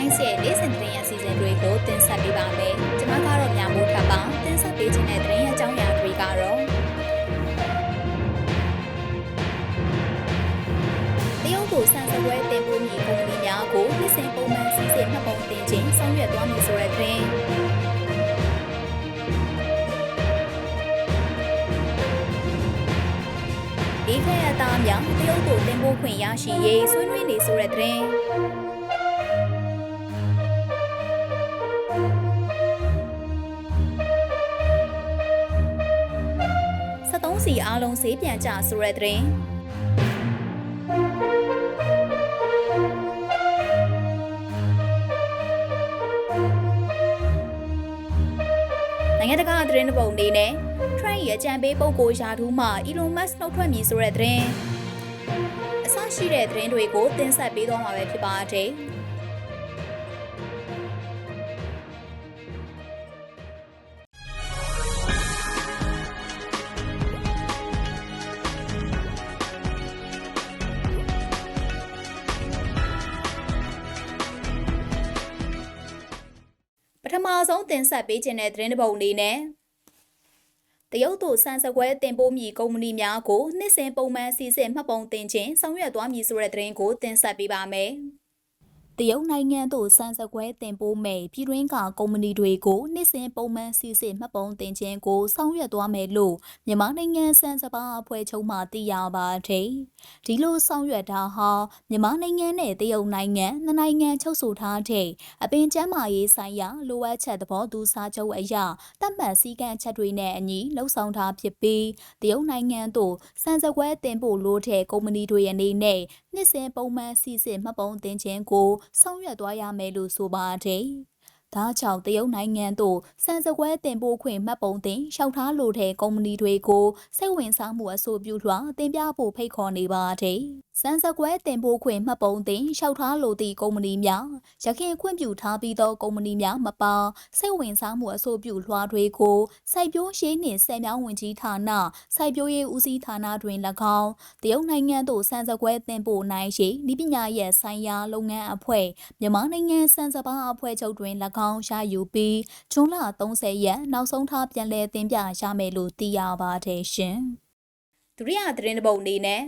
Times ရဲ့နေ့စဉ်သတင်းအစီအစဉ်တွေကိုတင်ဆက်ပေးပါမယ်။ကျွန်မကတော့ညမိုးထပ်ပါတင်ဆက်ပေးခြင်းတဲ့သတင်းအကြောင်းအရာတွေကတော့တရုတ်ကိုစံစပွဲတင်ပို့မည်ကုမ္ပဏီများကိုနှစ်စဉ်ပုံမှန်စီစဉ်မှတ်ပုံတင်ခြင်းဆောင်ရွက်သွားမည်ဆိုတဲ့သတင်းဒီခေတ်အသားများတရုတ်ကိုတင်ပို့ခွင့်ရရှိရေးဆွေးနွေးနေဆိုတဲ့သတ င်း73စီအားလုံးဈေးပြန်ကျဆိုတဲ့သတင်းနိုင်ငံတကာသတင်းတစ်ပုံအနေနဲ့ Trump ရဲ့အကြံပေးပုဂ္ဂိုလ်ယာထူးမှ Elon Musk နှုတ်ထွက်မည်ဆိုတဲ့သတင်းအစရှိတဲ့သတင်းတွေကိုတင်ဆက်ပေးသွားမှာပဲဖြစ်ပါတယ် ဆုံးတင်ဆက်ပေးခြင်းတဲ့သတင်းတစ်ပုဒ်အနေနဲ့တရုတ်တို့စံစကွဲတင်ပို့မည်ကုမ္ပဏီများကိုနှစ်စဉ်ပုံမှန်စီစဉ်မှတ်ပုံတင်ခြင်းဆောင်ရွက်သွားမည်ဆိုတဲ့သတင်းကိုတင်ဆက်ပေးပါမယ်။ တရုတ်နိုင်ငံသို့စံစကွဲတင်ပို့မယ်ပြည်တွင်းကကုမ္ပဏီတွေကိုနှစ်စဉ်ပုံမှန်စီစဉ်မှတ်ပုံတင်ခြင်းကိုဆောင်ရွက်သွားမယ်လို့မြန်မာနိုင်ငံစံစပါအဖွဲ့ချုပ်မှသိရပါတယ်။ဒီလိုဆောင်ရွက်တာဟာမြန်မာနိုင်ငံနဲ့တရုတ်နိုင်ငံနှစ်နိုင်ငံချုပ်ဆိုထားတဲ့အပင်ကျန်းမာရေးဆိုင်ရာလိုအပ်ချက်သဘောတူစာချုပ်အရတတ်မှတ်စည်းကမ်းချက်တွေနဲ့အညီလှုပ်ဆောင်ထားဖြစ်ပြီးတရုတ်နိုင်ငံသို့စံစကွဲတင်ပို့လို့တဲ့ကုမ္ပဏီတွေအနေနဲ့နှစ်စဉ်ပုံမှန်စီစဉ်မှတ်ပုံတင်ခြင်းကိုဆောင်ရွက်သွားရမယ်လို့ဆိုပါတယ်။ဒါကြောင့်တရုတ်နိုင်ငံသို့စံစကွဲတင်ပို့ခွင့်မှတ်ပုံတင်လျှောက်ထားလိုတဲ့ကုမ္ပဏီတွေကိုစိတ်ဝင်စားမှုအဆိုပြုလွှာတင်ပြဖို့ဖိတ်ခေါ်နေပါတယ်။ စံစကွဲတင်ပို့ခွင့်မှတ်ပုံတင်လျှောက်ထားလိုသည့်ကုမ္ပဏီများရခင်ခွင့်ပြုထားပြီးသောကုမ္ပဏီများမပါစိတ်ဝင်စားမှုအဆိုပြုလွှာတွေကိုစိုက်ပျိုးရေးနှင့်ဆယ်မြောင်းဝင်ကြီးဌာနစိုက်ပျိုးရေးဦးစီးဌာနတွင်၎င်းတရုတ်နိုင်ငံသို့စံစကွဲတင်ပို့နိုင်ရှိဤပညာရဲ့ဆိုင်ရာလုပ်ငန်းအဖွဲ့မြန်မာနိုင်ငံစံစပါအဖွဲ့ချုပ်တွင်၎င်းရယူပြီးဇွန်လ30ရက်နောက်ဆုံးထားပြန်လည်တင်ပြရမယ်လို့သိရပါတယ်ရှင်ဒုတိယသတင်းတစ်ပုဒ်အနေနဲ့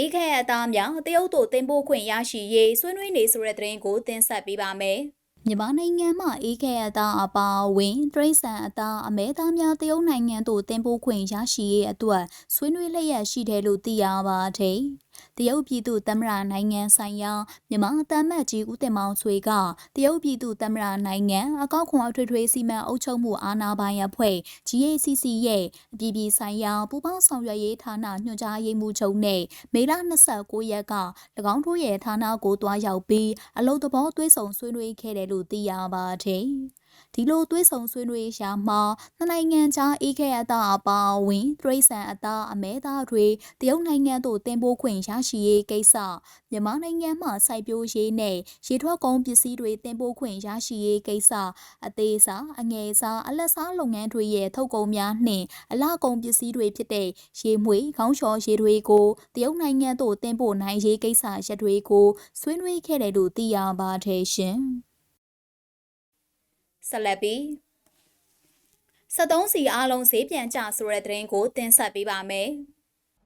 အေးခဲအသားများတရုတ်တို့တင်ပို့ခွင့်ရရှိရေးဆွေးနွေးနေဆိုတဲ့သတင်းကိုတင်ဆက်ပေးပါမယ်။မြန်မာနိုင်ငံမှာအေးခဲအသားအပါအဝင်တရိษံအသားအမဲသားများတရုတ်နိုင်ငံသို့တင်ပို့ခွင့်ရရှိရေးအတွက်ဆွေးနွေးလျက်ရှိတယ်လို့သိရပါတယ်။ တရုတ်ပြည်သူသမ္မတနိုင်ငံဆိုင်ရာမြန်မာတမ်းမတ်ကြီးဦးတင်မောင်ဆွေကတရုတ်ပြည်သူသမ္မတနိုင်ငံအကောက်ခွန်အထွေထွေစီမံအုပ်ချုပ်မှုအာဏာပိုင်အဖွဲ့ GACC ရဲ့အပြည်ပြည်ဆိုင်ရာပူးပေါင်းဆောင်ရွက်ရေးဌာနညွှန်ကြားရေးမှူးချုပ်နဲ့မေလ29ရက်က၎င်းတို့ရဲ့ဌာနကိုတွားရောက်ပြီးအလုပ်သဘောသွေးဆောင်ဆွေးနွေးခဲ့တယ်လို့သိရပါတယ်။ ဒီလိုသွေးဆောင်ဆွေးနွေးရာမှာနှစ်နိုင်ငံကြားအေးခဲအသားအပါအဝင်တရိษံအသားအမဲသားတွေတရုတ်နိုင်ငံသို့တင်ပို့ခွင့်ရရှိရေးကိစ္စမြန်မာနိုင်ငံမှစိုက်ပျိုးရေးနဲ့ရေထွက်ကုန်ပစ္စည်းတွေတင်ပို့ခွင့်ရရှိရေးကိစ္စအသေးစားအငယ်စားအလက်စားလုပ်ငန်းတွေရဲ့ထုတ်ကုန်များနှင့်အလှကုန်ပစ္စည်းတွေဖြစ်တဲ့ရေမွေခေါင်းလျှော်ရေတွေကိုတရုတ်နိုင်ငံသို့တင်ပို့နိုင်ရေးကိစ္စရက်တွေကိုဆွေးနွေးခဲ့တယ်လို့သိရပါတယ်ရှင်။ ဆက်လက်ပြီး73စီအားလုံးဈေးပြန်ကျဆိုတဲ့သတင်းကိုတင်ဆက်ပေးပါမယ်။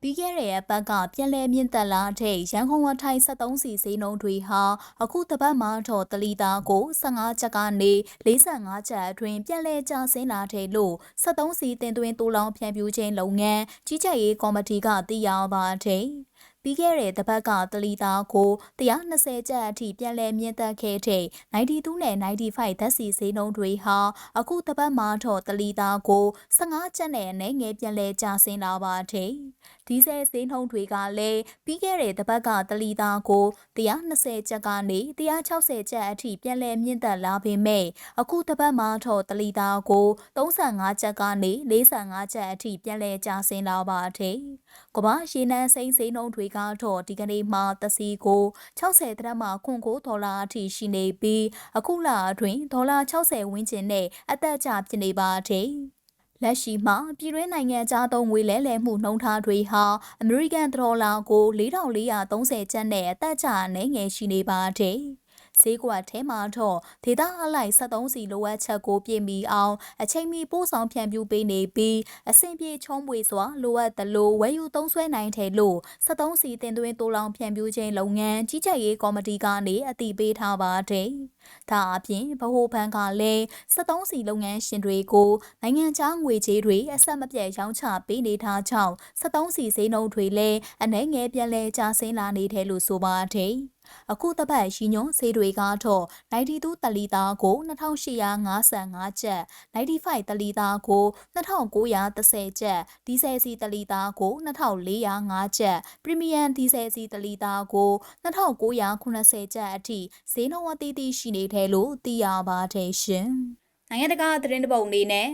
ပြီးခဲ့တဲ့အပတ်ကပြန်လည်မြင့်တက်လာတဲ့ရန်ကုန်ဝထိုင်73စီဈေးနှုန်းတွေဟာအခုတပတ်မှတော့တလီတာကို15ချက်ကနေ45ချက်အတွင်းပြန်လည်ကျဆင်းလာတဲ့လို့73စီတင်သွင်းတိုးလောင်းဖြန့်ဖြူးခြင်းလုပ်ငန်းကြီးကြပ်ရေးကော်မတီကသိရပါတယ်။ ပြီးခဲ့တဲ့တပတ်ကတလီတာကို120ကျပ်အထိပြန်လည်မြင့်တက်ခဲ့တဲ့92နဲ့95ဓာတ်ဆီဈေးနှုန်းတွေဟာအခုတပတ်မှာတော့တလီတာကို15ကျပ်နဲ့အနေငယ်ပြန်လည်ကျဆင်းလာပါတယ်။ဒီဇယ်ဈေးနှုန်းတွေကလည်းပြီးခဲ့တဲ့တပတ်ကတလီတာကို120ကျပ်ကနေ160ကျပ်အထိပြန်လည်မြင့်တက်လာပေမဲ့အခုတပတ်မှာတော့တလီတာကို35ကျပ်ကနေ45ကျပ်အထိပြန်လည်ကျဆင်းလာပါတယ်။ ကမ္ဘာရေနံစိမ်းဈေးနှုန်းတွေကတော့ဒီကနေ့မှတစီကို60တရက်မှခွန်ကိုဒေါ်လာအထိရှိနေပြီးအခုလအတွင်းဒေါ်လာ60ဝန်းကျင်နဲ့အသက်အကျဖြစ်နေပါတယ်။လက်ရှိမှာပြည်တွင်းနိုင်ငံသားသုံးငွေလဲလှယ်မှုနှုန်းထားတွေဟာအမေရိကန်ဒေါ်လာကို4430ကျပ်နဲ့အသက်အကျအနေငယ်ရှိနေပါတယ်။ ဈေးကွက်ထဲမှာတော့ဒေသအလိုက်73စီလိုအပ်ချက်ကိုပြည့်မီအောင်အချိန်မီပို့ဆောင်ဖြန့်ဖြူးပေးနေပြီးအဆင်ပြေချုံးပွေစွာလိုအပ်သလိုဝယ်ယူသုံးစွဲနိုင်တယ်လို့73စီတင်သွင်းတိုးလောင်ဖြန့်ဖြူးခြင်းလုပ်ငန်းကြီးကြပ်ရေးကော်မတီကနေအတည်ပြုထားပါတယ်။ ဒါအပြင်ဗဟိုဘဏ်ကလည်း73စီလုပ်ငန်းရှင်တွေကိုနိုင်ငံခြားငွေကြေးတွေအဆက်မပြတ်ရောင်းချပေးနေထားကြောင်း73စီဈေးနှုန်းတွေလည်းအနှဲငယ်ပြန်လဲကျဆင်းလာနေတယ်လို့ဆိုပါတယ်။အခုတပတ်ရှိညွန်ဈေးတွေကတော့92တလီတာကို2855ကျပ်95တလီတာကို2930ကျပ်ဒီဇယ်စီတလီတာကို2405ကျပ်ပရီမီယံဒီဇယ်စီတလီတာကို2980ကျပ်အထိဈေးနှုန်းအသီးသီးရှိနေတယ်လို့သိရပါတယ်ရှင်။နိုင်ငံတကာသတင်းတပုတ်အနေနဲ့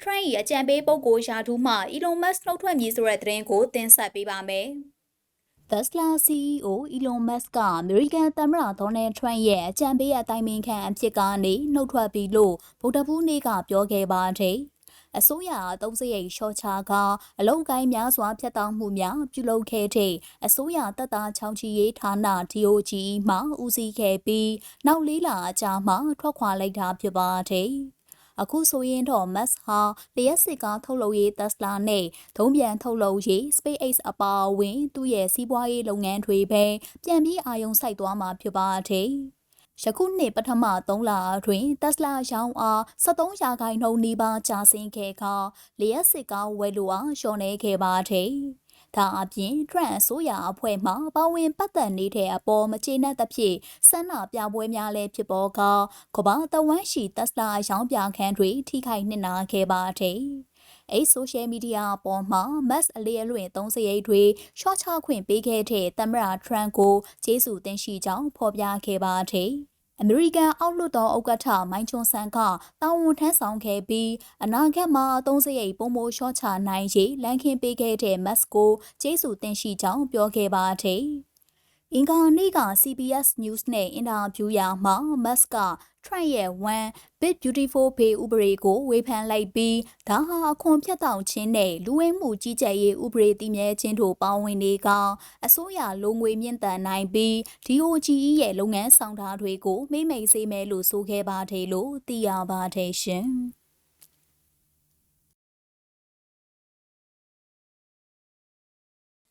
Trump ၏အကြံပေးပုဂ္ဂိုလ်ယာထူးမှ Elon Musk နှုတ်ထွက်မည်ဆိုတဲ့သတင်းကိုတင်ဆက်ပေးပါမယ်။ Tesla CEO Elon Musk ကအမေရိကန်သမ္မတဒေါ်နယ်ထရန့်ရဲ့အကြံပေးအတိုင်းပင်ခံအဖြစ်ကနေနှုတ်ထွက်ပြီးလို့ဗုဒ္ဓဘူးနေ့ကပြောခဲ့ပါတယ်။ အစိုးရအသုံးစရိတ်လျှော့ချကအလုံကိုင်းများစွာဖျက်တောင်းမှုများပြုလုပ်ခဲ့တဲ့အစိုးရတပ်သားချောင်းချီရေးဌာန DOG မှဦးစီးခဲ့ပြီးနောက်လေးလအကြာမှထွက်ခွာလိုက်တာဖြစ်ပါတယ်။အခုဆိုရင်တော့ Musk ဟာလျှက်စစ်ကားထုတ်လုပ်ရေး Tesla နဲ့ဒုံးပြန်ထုတ်လုပ်ရေး SpaceX အပါအဝင် သူ့ရဲ့စီးပွားရေးလုပ်ငန်းတွေပဲပြန်ပြီးအာရုံစိုက်သွားမှာဖြစ်ပါတယ်။ ယခုနှစ်ပထမ3လအတွင်း Tesla ရောင်းအား73ရာခိုင်နှုန်းနီးပါးကျဆင်းခဲ့ကလျှက်စစ်ကားဝယ်လိုအားလျှော့နေခဲ့ပါတယ်။ဒါအပြင်ထရန့်အစိုးရအဖွဲ့မှပါဝင်ပတ်သက်နေတဲ့အပေါ်မကျေနပ်သဖြင့်ဆန္ဒပြပွဲများလည်းဖြစ်ပေါ်ကကမ္ဘာတဝန်းရှိတက်စလာအယောင်ပြခန်းတွေထိခိုက်နစ်နာခဲ့ပါတယ်။ အဲ့ဆိုရှယ်မီဒီယာပေါ်မှာ mass အလေးအလွင့်သုံးစရိတ်တွေရှော့ချခွင့်ပေးခဲ့တဲ့သမ္မတထရန့်ကိုကျေးဇူးတင်ရှိကြောင်းဖော်ပြခဲ့ပါတယ်။အမေရိကန်အောက်လွှတ်တော်ဥက္ကဋ္ဌမိုင်းချွန်ဆန်ကတာဝန်ထမ်းဆောင်ခဲ့ပြီးအနာဂတ်မှာအသုံးစရိတ်ပုံမိုလျှော့ချနိုင်ရေးလမ်းခင်းပေးခဲ့တဲ့မတ်ကိုကျေးဇူးတင်ရှိကြောင်းပြောခဲ့ပါတယ်။အင်္ဂါနေ့က CBS News နဲ့အင်တာဗျူးရာမှာမတ်က Trump ရဲ့ One Big Beautiful Bill ဥပဒေကိုဝေဖန်လိုက်ပြီးဒါဟာအခွန်ဖြတ်တောက်ခြင်းနဲ့လူဝင်မှုကြီးကြပ်ရေးဥပဒေတည်မြဲခြင်းတို့ပါဝင်နေကအစိုးရလိုငွေမြင့်တန်နိုင်ပြီး DOGE ရဲ့လုပ်ငန်းဆောင်တာတွေကိုမိမ့်မိတ်စေမယ်လို့ဆိုခဲ့ပါတယ်လို့သိရပါတယ်ရှင်။